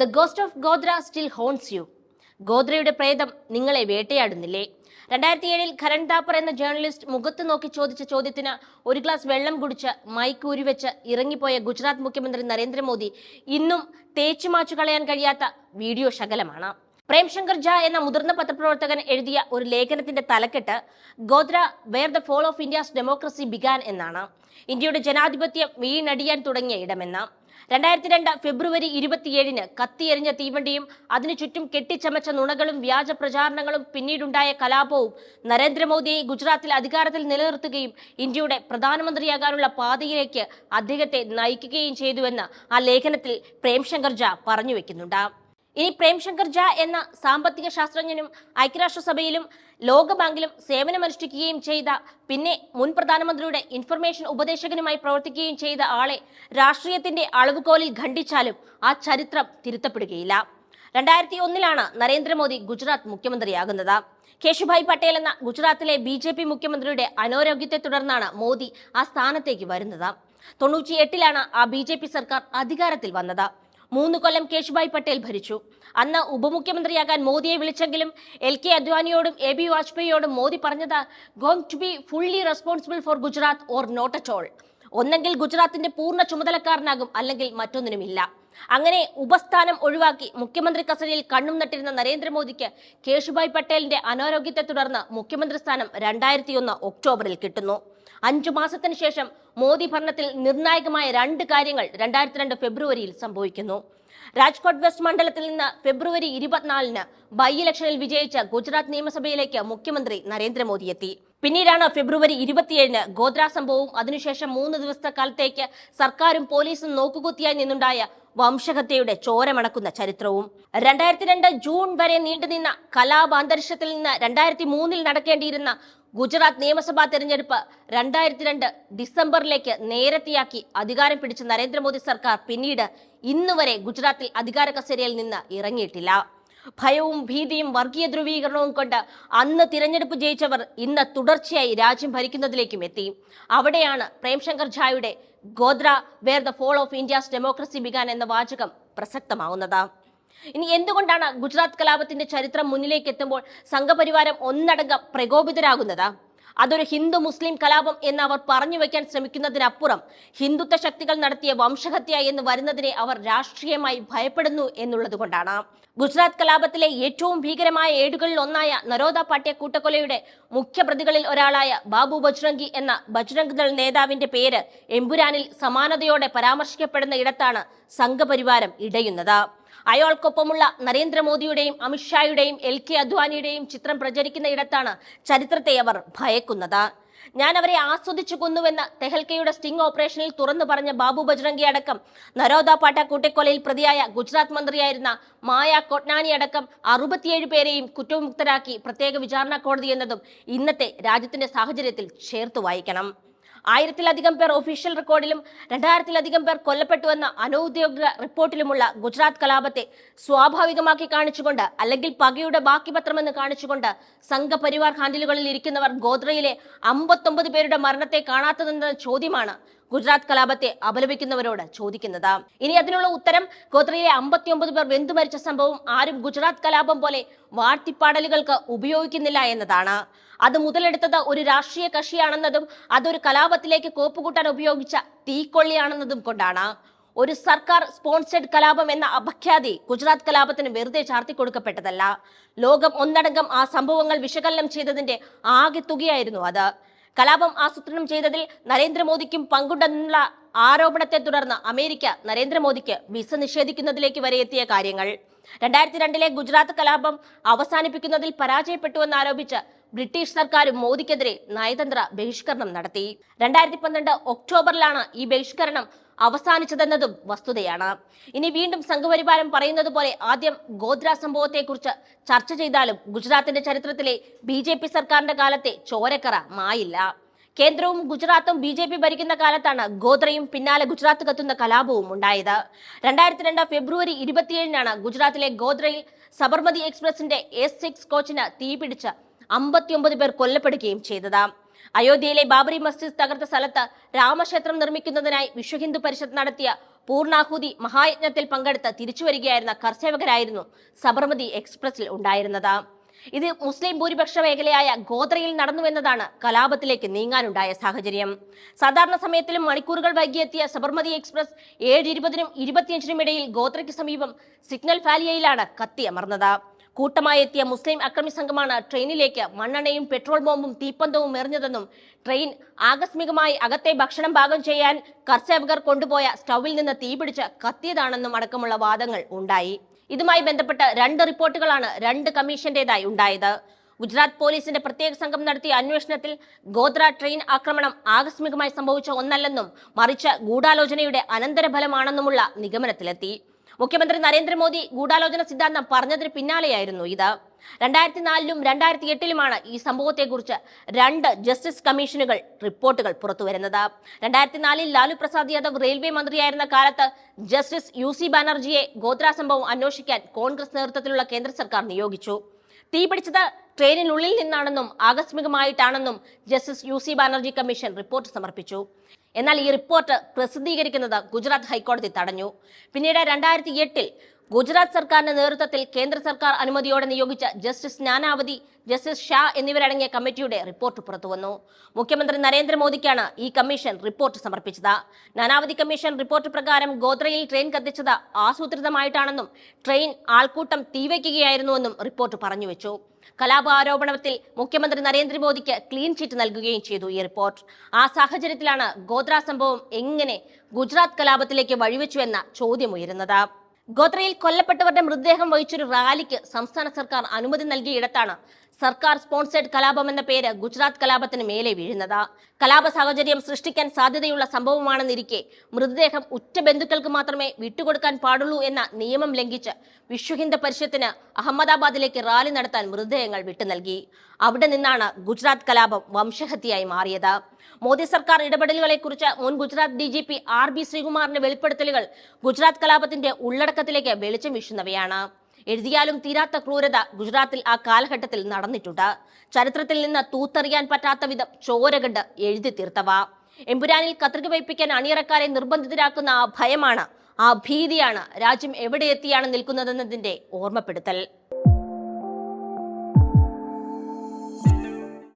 The ghost of Godhra still haunts you ഗോദ്രയുടെ പ്രേതം നിങ്ങളെ വേട്ടയാടുന്നില്ലേ? രണ്ടായിരത്തി ഏഴിൽ ഖരൺ താപ്പർ എന്ന ജേർണലിസ്റ്റ് മുഖത്ത് നോക്കി ചോദിച്ച ചോദ്യത്തിന് ഒരു ഗ്ലാസ് വെള്ളം കുടിച്ച് മൈക്ക് ഉരുവെച്ച് ഇറങ്ങിപ്പോയ ഗുജറാത്ത് മുഖ്യമന്ത്രി നരേന്ദ്രമോദി ഇന്നും തേച്ചു മാച്ചു കളയാൻ കഴിയാത്ത വീഡിയോ ശകലമാണ്. പ്രേംശങ്കർ ഝാ എന്ന മുതിർന്ന പത്രപ്രവർത്തകൻ എഴുതിയ ഒരു ലേഖനത്തിന്റെ തലക്കെട്ട് Godhra where the fall of India's democracy began എന്നാണ്. ഇന്ത്യയുടെ ജനാധിപത്യം വീണടിയാൻ തുടങ്ങിയ ഇടമെന്ന് രണ്ടായിരത്തി രണ്ട് ഫെബ്രുവരി ഇരുപത്തിയേഴിന് കത്തിയെറിഞ്ഞ തീവണ്ടിയും അതിനു ചുറ്റും കെട്ടിച്ചമച്ച നുണകളും വ്യാജ പ്രചാരണങ്ങളും പിന്നീടുണ്ടായ കലാപവും നരേന്ദ്രമോദിയെ ഗുജറാത്തിൽ അധികാരത്തിൽ നിലനിർത്തുകയും ഇന്ത്യയുടെ പ്രധാനമന്ത്രിയാകാനുള്ള പാതയിലേക്ക് അദ്ദേഹത്തെ നയിക്കുകയും ചെയ്തുവെന്ന് ആ ലേഖനത്തിൽ പ്രേംശങ്കർ ഝാ പറഞ്ഞു വെക്കുന്നുണ്ട്. ഇനി പ്രേംശങ്കർ ഝാ എന്ന സാമ്പത്തിക ശാസ്ത്രജ്ഞനും ഐക്യരാഷ്ട്രസഭയിലും ലോകബാങ്കിലും സേവനമനുഷ്ഠിക്കുകയും ചെയ്ത പിന്നെ മുൻ പ്രധാനമന്ത്രിയുടെ ഇൻഫർമേഷൻ ഉപദേശകനുമായി പ്രവർത്തിക്കുകയും ചെയ്ത ആളെ രാഷ്ട്രീയത്തിന്റെ അളവുകോലിൽ ഖണ്ഡിച്ചാലും ആ ചരിത്രം തിരുത്തപ്പെടുകയില്ല. രണ്ടായിരത്തി ഒന്നിലാണ് നരേന്ദ്രമോദി ഗുജറാത്ത് മുഖ്യമന്ത്രിയാകുന്നത്. കേശുഭായ് പട്ടേൽ എന്ന ഗുജറാത്തിലെ ബി ജെ പി മുഖ്യമന്ത്രിയുടെ അനാരോഗ്യത്തെ തുടർന്നാണ് മോദി ആ സ്ഥാനത്തേക്ക് വരുന്നത്. തൊണ്ണൂറ്റി എട്ടിലാണ് ആ ബി ജെ സർക്കാർ അധികാരത്തിൽ വന്നത്. മൂന്ന് കൊല്ലം കേശുഭായ് പട്ടേൽ ഭരിച്ചു. അന്ന് ഉപമുഖ്യമന്ത്രിയാകാൻ മോദിയെ വിളിച്ചെങ്കിലും എൽ കെ അദ്വാനിയോടും എ ബി വാജ്പേയിയോടും മോദി പറഞ്ഞത് going to be fully responsible for Gujarat or not at all ഒന്നെങ്കിൽ ഗുജറാത്തിന്റെ പൂർണ ചുമതലക്കാരനാകും അല്ലെങ്കിൽ മറ്റൊന്നിനുമില്ല. അങ്ങനെ ഉപസ്ഥാനം ഒഴിവാക്കി മുഖ്യമന്ത്രി കസേരയിൽ കണ്ണും നട്ടിരുന്ന നരേന്ദ്രമോദിക്ക് കേശുഭായ് പട്ടേലിന്റെ അനാരോഗ്യത്തെ തുടർന്ന് മുഖ്യമന്ത്രി സ്ഥാനം രണ്ടായിരത്തി ഒന്ന് ഒക്ടോബറിൽ കിട്ടുന്നു. അഞ്ചു മാസത്തിന് ശേഷം മോദി ഭരണത്തിൽ നിർണായകമായ രണ്ട് കാര്യങ്ങൾ രണ്ടായിരത്തി രണ്ട് ഫെബ്രുവരിയിൽ സംഭവിക്കുന്നു. രാജ്കോട്ട് വെസ്റ്റ് മണ്ഡലത്തിൽ നിന്ന് ഫെബ്രുവരി ഇരുപത്തിനാലിന് ബൈ ഇലക്ഷനിൽ വിജയിച്ച ഗുജറാത്ത് നിയമസഭയിലേക്ക് മുഖ്യമന്ത്രി നരേന്ദ്രമോദി എത്തി. പിന്നീടാണ് ഫെബ്രുവരി ഇരുപത്തിയേഴിന് ഗോദ്രാ സംഭവവും അതിനുശേഷം മൂന്ന് ദിവസത്തെ കാലത്തേക്ക് സർക്കാരും പോലീസും നോക്കുകുത്തിയായി നിന്നുണ്ടായ വംശഹത്യയുടെ ചോരമണക്കുന്ന ചരിത്രവും. രണ്ടായിരത്തി രണ്ട് ജൂൺ വരെ നീണ്ടുനിന്ന കലാപാന്തരീക്ഷത്തിൽ നിന്ന് രണ്ടായിരത്തി മൂന്നിൽ നടക്കേണ്ടിയിരുന്ന ഗുജറാത്ത് നിയമസഭാ തെരഞ്ഞെടുപ്പ് രണ്ടായിരത്തി രണ്ട് ഡിസംബറിലേക്ക് നേരത്തെയാക്കി അധികാരം പിടിച്ച നരേന്ദ്രമോദി സർക്കാർ പിന്നീട് ഇന്നുവരെ ഗുജറാത്തിൽ അധികാര കസേരയിൽ നിന്ന് ഇറങ്ങിയിട്ടില്ല. ഭയവും ഭീതിയും വർഗീയ ധ്രുവീകരണവും കൊണ്ട് അന്ന് തിരഞ്ഞെടുപ്പ് ജയിച്ചവർ ഇന്ന് തുടർച്ചയായി രാജ്യം ഭരിക്കുന്നതിലേക്കും എത്തി. അവിടെയാണ് Premshankar ഝായുടെ Godhra where the fall of India's democracy began എന്ന വാചകം പ്രസക്തമാവുന്നത്. ഇനി എന്തുകൊണ്ടാണ് ഗുജറാത്ത് കലാപത്തിന്റെ ചരിത്രം മുന്നിലേക്ക് എത്തുമ്പോൾ സംഘപരിവാരം ഒന്നടങ്കം പ്രകോപിതരാകുന്നത്? അതൊരു ഹിന്ദു മുസ്ലിം കലാപം എന്ന് അവർ പറഞ്ഞു വെക്കാൻ ശ്രമിക്കുന്നതിനപ്പുറം ഹിന്ദുത്വ ശക്തികൾ നടത്തിയ വംശഹത്യ എന്ന് വരുന്നതിനെ അവർ രാഷ്ട്രീയമായി ഭയപ്പെടുന്നു എന്നുള്ളത് കൊണ്ടാണ് ഗുജറാത്ത് കലാപത്തിലെ ഏറ്റവും ഭീകരമായ ഏടുകളിൽ ഒന്നായ നരോദ പാട്യ കൂട്ടക്കൊലയുടെ മുഖ്യപ്രതികളിൽ ഒരാളായ ബാബു ബജ്രംഗി എന്ന ബജ്രംഗ് ദൾ നേതാവിന്റെ പേര് എമ്പുരാനിൽ സമാനതയോടെ പരാമർശിക്കപ്പെടുന്ന ഇടത്താണ് സംഘപരിവാരം ഇടയുന്നത്. അയാൾക്കൊപ്പമുള്ള നരേന്ദ്രമോദിയുടെയും അമിത്ഷായുടെയും എൽ കെ അദ്വാനിയുടെയും ചിത്രം പ്രചരിക്കുന്ന ഇടത്താണ് ചരിത്രത്തെ അവർ ഭയക്കുന്നത്. ഞാൻ അവരെ ആസ്വദിച്ചു കൊന്നുവെന്ന് തെഹൽക്കയുടെ സ്റ്റിംഗ് ഓപ്പറേഷനിൽ തുറന്നു പറഞ്ഞ ബാബു ബജ്രംഗി അടക്കം നരോദ പാട്ട കൂട്ടിക്കൊലയിൽ പ്രതിയായ ഗുജറാത്ത് മന്ത്രിയായിരുന്ന മായ കൊട്നാനി അടക്കം അറുപത്തിയേഴ് പേരെയും കുറ്റവിമുക്തരാക്കി പ്രത്യേക വിചാരണ കോടതി എന്നതും ഇന്നത്തെ രാജ്യത്തിന്റെ സാഹചര്യത്തിൽ ചേർത്ത് വായിക്കണം. ആയിരത്തിലധികം പേർ ഒഫീഷ്യൽ റെക്കോർഡിലും രണ്ടായിരത്തിലധികം പേർ കൊല്ലപ്പെട്ടുവെന്ന അനൌദ്യോഗിക റിപ്പോർട്ടിലുമുള്ള ഗുജറാത്ത് കലാപത്തെ സ്വാഭാവികമാക്കി കാണിച്ചുകൊണ്ട് അല്ലെങ്കിൽ പകയുടെ ബാക്കി പത്രമെന്ന് കാണിച്ചുകൊണ്ട് സംഘപരിവാർ ഹാൻഡിലുകളിൽ ഇരിക്കുന്നവർ ഗോദ്രയിലെ അമ്പത്തൊമ്പത് പേരുടെ മരണത്തെ കാണാത്തതെന്ന ചോദ്യമാണ് ഗുജറാത്ത് കലാപത്തെ അപലപിക്കുന്നവരോട് ചോദിക്കുന്നത്. ഇനി അതിനുള്ള ഉത്തരം ഗോത്രയിലെ അമ്പത്തിയൊമ്പത് പേർ വെന്തു മരിച്ച സംഭവം ആരും ഗുജറാത്ത് കലാപം പോലെ വാർത്തിപ്പാടലുകൾക്ക് ഉപയോഗിക്കുന്നില്ല എന്നതാണ്. അത് മുതലെടുത്തത് ഒരു രാഷ്ട്രീയ കക്ഷിയാണെന്നതും അതൊരു കലാപത്തിലേക്ക് കോപ്പുകൂട്ടാൻ ഉപയോഗിച്ച തീക്കൊള്ളിയാണെന്നതും കൊണ്ടാണ്. ഒരു സർക്കാർ സ്പോൺസേഡ് കലാപം എന്ന അപഖ്യാതി ഗുജറാത്ത് കലാപത്തിന് വെറുതെ ചാർത്തി കൊടുക്കപ്പെട്ടതല്ല. ലോകം ഒന്നടങ്കം ആ സംഭവങ്ങൾ വിശകലനം ചെയ്തതിന്റെ ആകെ തുകയായിരുന്നു അത്. കലാപം ആസൂത്രണം ചെയ്തതിൽ നരേന്ദ്രമോദിക്കും പങ്കുണ്ടെന്നുള്ള ആരോപണത്തെ തുടർന്ന് അമേരിക്ക നരേന്ദ്രമോദിക്ക് വിസ നിഷേധിക്കുന്നതിലേക്ക് വരെ എത്തിയ കാര്യങ്ങൾ. രണ്ടായിരത്തി രണ്ടിലെ ഗുജറാത്ത് കലാപം അവസാനിപ്പിക്കുന്നതിൽ പരാജയപ്പെട്ടുവെന്നാരോപിച്ച് ബ്രിട്ടീഷ് സർക്കാരും മോദിക്കെതിരെ നയതന്ത്ര ബഹിഷ്കരണം നടത്തി. രണ്ടായിരത്തി പന്ത്രണ്ട് ഒക്ടോബറിലാണ് ഈ ബഹിഷ്കരണം അവസാനിച്ചതെന്നതും വസ്തുതയാണ്. ഇനി വീണ്ടും സംഘപരിവാരം പറയുന്നത് പോലെ ആദ്യം ഗോദ്ര സംഭവത്തെക്കുറിച്ച് ചർച്ച ചെയ്താലും ഗുജറാത്തിന്റെ ചരിത്രത്തിലെ ബി ജെ പി സർക്കാരിന്റെ കാലത്തെ ചോരക്കറ മായില്ല. കേന്ദ്രവും ഗുജറാത്തും ബി ജെ പി ഭരിക്കുന്ന കാലത്താണ് ഗോദ്രയും പിന്നാലെ ഗുജറാത്ത് കത്തുന്ന കലാപവും ഉണ്ടായത്. രണ്ടായിരത്തി രണ്ട് ഫെബ്രുവരി ഇരുപത്തിയേഴിനാണ് ഗുജറാത്തിലെ ഗോദ്രയിൽ സബർമതി എക്സ്പ്രസിന്റെ എസ് സിക്സ് കോച്ചിന് തീപിടിച്ച് അമ്പത്തിയൊമ്പത് പേർ കൊല്ലപ്പെടുകയും ചെയ്തത്. അയോധ്യയിലെ ബാബറി മസ്ജിദ് തകർത്ത സ്ഥലത്ത് രാമക്ഷേത്രം നിർമ്മിക്കുന്നതിനായി വിശ്വ ഹിന്ദു പരിഷത്ത് നടത്തിയ പൂർണാഹുതി മഹായജ്ഞത്തിൽ പങ്കെടുത്ത് തിരിച്ചുവരികയായിരുന്ന കർഷകരായിരുന്നു സബർമതി എക്സ്പ്രസിൽ ഉണ്ടായിരുന്നത്. ഇത് മുസ്ലിം ഭൂരിപക്ഷ മേഖലയായ ഗോത്രയിൽ നടന്നുവെന്നതാണ് കലാപത്തിലേക്ക് നീങ്ങാനുണ്ടായ സാഹചര്യം. സാധാരണ സമയത്തിലും മണിക്കൂറുകൾ വൈകിയെത്തിയ സബർമതി എക്സ്പ്രസ് ഏഴ് ഇരുപതിനും ഇരുപത്തിയഞ്ചിനും ഇടയിൽ ഗോത്രയ്ക്ക് സമീപം സിഗ്നൽ ഫാലിയയിലാണ് കത്തിയമർന്നത്. കൂട്ടമായി എത്തിയ മുസ്ലിം അക്രമി സംഘമാണ് ട്രെയിനിലേക്ക് മണ്ണെണ്ണയും പെട്രോൾ ബോംബും തീപ്പന്തവും എറിഞ്ഞതെന്നും ട്രെയിൻ ആകസ്മികമായി അകത്തെ ഭക്ഷണം പാകം ചെയ്യാൻ കർഷകർ കൊണ്ടുപോയ സ്റ്റൗവിൽ നിന്ന് തീപിടിച്ച് കത്തിയതാണെന്നും അടക്കമുള്ള വാദങ്ങൾ ഉണ്ടായി. ഇതുമായി ബന്ധപ്പെട്ട് രണ്ട് റിപ്പോർട്ടുകളാണ് രണ്ട് കമ്മീഷന്റേതായി ഉണ്ടായത്. ഗുജറാത്ത് പോലീസിന്റെ പ്രത്യേക സംഘം നടത്തിയ അന്വേഷണത്തിൽ ഗോദ്ര ട്രെയിൻ ആക്രമണം ആകസ്മികമായി സംഭവിച്ച ഒന്നല്ലെന്നും മറിച്ച് ഗൂഢാലോചനയുടെ അനന്തരഫലമാണെന്നുമുള്ള നിഗമനത്തിലെത്തി. മുഖ്യമന്ത്രി നരേന്ദ്രമോദി ഗൂഢാലോചന സിദ്ധാന്തം പറഞ്ഞതിന് പിന്നാലെയായിരുന്നു ഇത്. രണ്ടായിരത്തി നാലിലും രണ്ടായിരത്തി എട്ടിലുമാണ് ഈ സംഭവത്തെക്കുറിച്ച് രണ്ട് ജസ്റ്റിസ് കമ്മീഷനുകൾ റിപ്പോർട്ടുകൾ പുറത്തുവരുന്നത്. രണ്ടായിരത്തി നാലിൽ ലാലു പ്രസാദ് യാദവ് റെയിൽവേ മന്ത്രിയായിരുന്ന കാലത്ത് ജസ്റ്റിസ് യു സി ബാനർജിയെ ഗോത്ര സംഭവം അന്വേഷിക്കാൻ കോൺഗ്രസ് നേതൃത്വത്തിലുള്ള കേന്ദ്ര സർക്കാർ നിയോഗിച്ചു. തീപിടിച്ചത് ട്രെയിനിനുള്ളിൽ നിന്നാണെന്നും ആകസ്മികമായിട്ടാണെന്നും justice U C Banerjee commission report സമർപ്പിച്ചു. എന്നാൽ ഈ റിപ്പോർട്ട് പ്രസിദ്ധീകരിക്കുന്നത് ഗുജറാത്ത് ഹൈക്കോടതി തടഞ്ഞു. പിന്നീട് രണ്ടായിരത്തി എട്ടിൽ ഗുജറാത്ത് സർക്കാരിന്റെ നേതൃത്വത്തിൽ കേന്ദ്ര സർക്കാർ അനുമതിയോടെ നിയോഗിച്ച ജസ്റ്റിസ് നാനാവതി ജസ്റ്റിസ് ഷാ എന്നിവരടങ്ങിയ കമ്മിറ്റിയുടെ റിപ്പോർട്ട് പുറത്തുവന്നു. മുഖ്യമന്ത്രി നരേന്ദ്രമോദിക്കാണ് ഈ കമ്മീഷൻ റിപ്പോർട്ട് സമർപ്പിച്ചത്. നാനാവതി കമ്മീഷൻ റിപ്പോർട്ട് പ്രകാരം ഗോദ്രയിൽ ട്രെയിൻ കത്തിച്ചത് ആസൂത്രിതമായിട്ടാണെന്നും ട്രെയിൻ ആൾക്കൂട്ടം തീവയ്ക്കുകയായിരുന്നുവെന്നും റിപ്പോർട്ട് പറഞ്ഞുവെച്ചു കലാപ ആരോപണത്തിൽ മുഖ്യമന്ത്രി നരേന്ദ്രമോദിക്ക് ക്ലീൻ ചിറ്റ് നൽകുകയും ചെയ്തു ഈ റിപ്പോർട്ട് ആ സാഹചര്യത്തിലാണ് ഗോത്ര സംഭവം എങ്ങനെ ഗുജറാത്ത് കലാപത്തിലേക്ക് വഴിവെച്ചു എന്ന ചോദ്യം ഉയരുന്നത്. ഗോത്രയിൽ കൊല്ലപ്പെട്ടവരുടെ മൃതദേഹം വഹിച്ചൊരു റാലിക്ക് സംസ്ഥാന സർക്കാർ അനുമതി നൽകിയിടത്താണ് സർക്കാർ സ്പോൺസേഡ് കലാപം എന്ന പേര് ഗുജറാത്ത് കലാപത്തിന് മേലെ വീഴുന്നത്. കലാപ സാഹചര്യം സൃഷ്ടിക്കാൻ സാധ്യതയുള്ള സംഭവമാണെന്നിരിക്കെ മൃതദേഹം ഉറ്റ ബന്ധുക്കൾക്ക് മാത്രമേ വിട്ടുകൊടുക്കാൻ പാടുള്ളൂ എന്ന നിയമം ലംഘിച്ച് വിശ്വഹിന്ദ പരിഷത്തിന് അഹമ്മദാബാദിലേക്ക് റാലി നടത്താൻ മൃതദേഹങ്ങൾ വിട്ടു നൽകി. അവിടെ നിന്നാണ് ഗുജറാത്ത് കലാപം വംശഹത്യയായി മാറിയത്. മോദി സർക്കാർ ഇടപെടലുകളെക്കുറിച്ച് മുൻ Gujarat D G P R B ശ്രീകുമാറിന്റെ വെളിപ്പെടുത്തലുകൾ ഗുജറാത്ത് കലാപത്തിന്റെ ഉള്ളടക്കത്തിലേക്ക് വെളിച്ചം വീശുന്നവയാണ്. എഴുതിയാലും തീരാത്ത ക്രൂരത ഗുജറാത്തിൽ ആ കാലഘട്ടത്തിൽ നടന്നിട്ടുണ്ട്. ചരിത്രത്തിൽ നിന്ന് തൂത്തെറിയാൻ പറ്റാത്ത വിധം ചോരകണ്ട് എഴുതി തീർത്തവ. എമ്പുരാനിൽ കത്രിക വയ്പ്പിക്കാൻ അണിയറക്കാരെ നിർബന്ധിതരാക്കുന്ന ആ ഭയമാണ് ആ ഭീതിയാണ് രാജ്യം എവിടെ എത്തിയാണ് നിൽക്കുന്നതെന്നതിന്റെ ഓർമ്മപ്പെടുത്തൽ.